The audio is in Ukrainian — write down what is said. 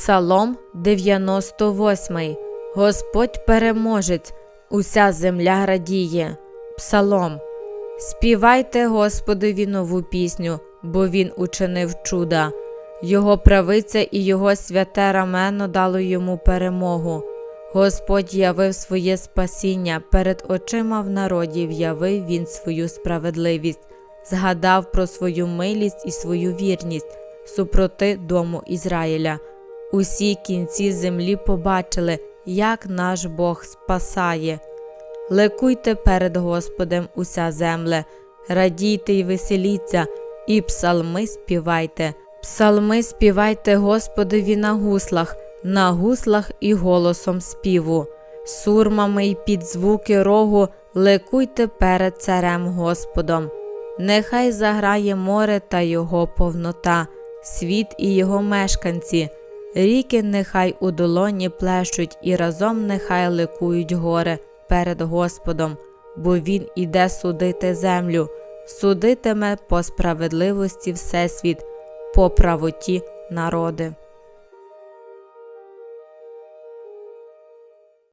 Псалом 98. Господь переможець, уся земля радіє. Псалом. Співайте Господові нову пісню, бо Він учинив чуда. Його правиця і його святе рамено дало йому перемогу. Господь явив своє спасіння, перед очима в народів явив він свою справедливість, згадав про свою милість і свою вірність супроти дому Ізраїля. Усі кінці землі побачили, як наш Бог спасає. Лекуйте перед Господем уся земле, радійте й веселіться, і псалми співайте. Псалми співайте Господові на гуслах, на гуслах і голосом співу. Сурмами й під звуки рогу лекуйте перед царем Господом. Нехай заграє море та його повнота, світ і його мешканці. Ріки нехай у долоні плещуть, і разом нехай ликують гори перед Господом, бо Він іде судити землю, судитиме по справедливості всесвіт, по правоті народи.